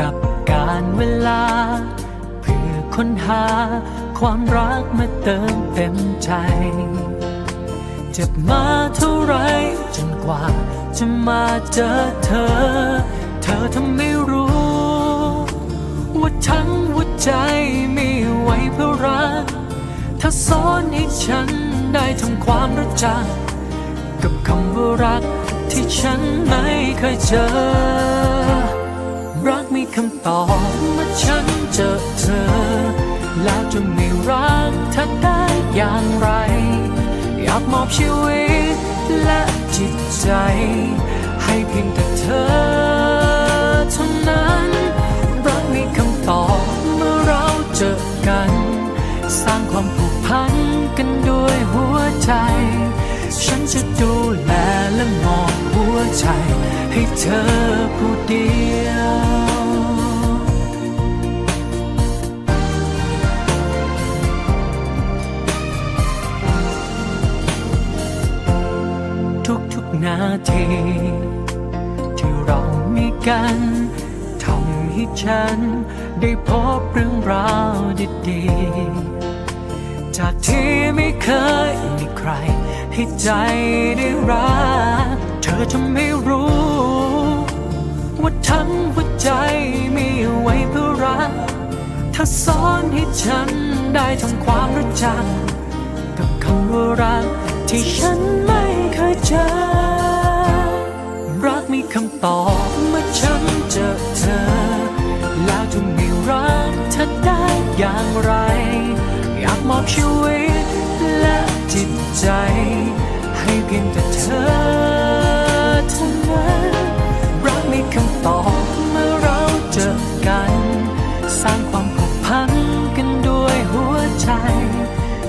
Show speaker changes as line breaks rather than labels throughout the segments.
กับการเวลา เพื่อค้นหาความรักมาเติมเต็มใจ เจ็บมาเท่าไรจนกว่า จะมาเจอเธอ เธอทำไม่รู้ ว่าทั้งหัวใจมีไวเพื่อรักถ้าสอนให้ฉันได้ทำความรู้จัก กับคำว่ารักที่ฉันไม่เคยเจอ รักมีคำตอบเมื่อฉันเจอเธอ แล้วจะไม่รักเธอได้อย่างไร อยากมอบชีวิตและจิตใจ ให้เพียงแต่เธอเท่านั้น รักมีคำตอบเมื่อเราเจอกัน สร้างความผูกพันกันด้วยหัวใจ ฉันจะดูแลและมอบหั วใจให้เธอผู้เดียวทุกๆนาทีที่เรามีกันทำให้ฉัน ได้พบเรื่องราวดีๆ จากที่ไม่เคยมีใคร ให้ใจได้รัก อจะไม่รู้ ว่าทั้งหัวใจมีไว้เพื่อรักถ้าสอนให้ฉันได้ทำความรู้จัก กับคำว่ารักที่ฉันไม่เคยเจอ รักมีคำตอบเมื่อฉันเจอเธอ แล้วจะม่รักเธอได้อย่างไร อยากมอบชีวิตและจิตใจ ให้เพียงแต่เธอ กัน สร้างความผูกพันกันด้วยหัวใจ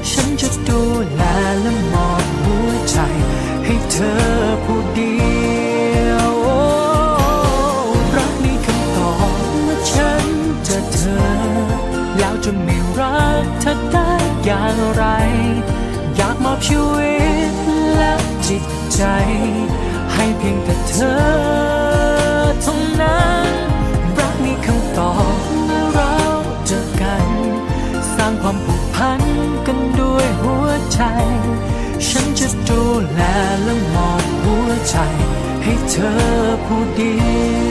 ฉันจะดูแลและมอบหัวใจ ให้เธอผู้เดียวรักมีคำตอบเมื่อฉันเจอเธอ แล้วจะไม่รักเธอได้อย่างไร อยากมอบชีวิตและจิตใจ ให้เพียงแต่เธอางความผูกพันกันด้วยหัวใจ ฉันจะดูแลและมอบหัวใจ ให้เธอผู้เดียว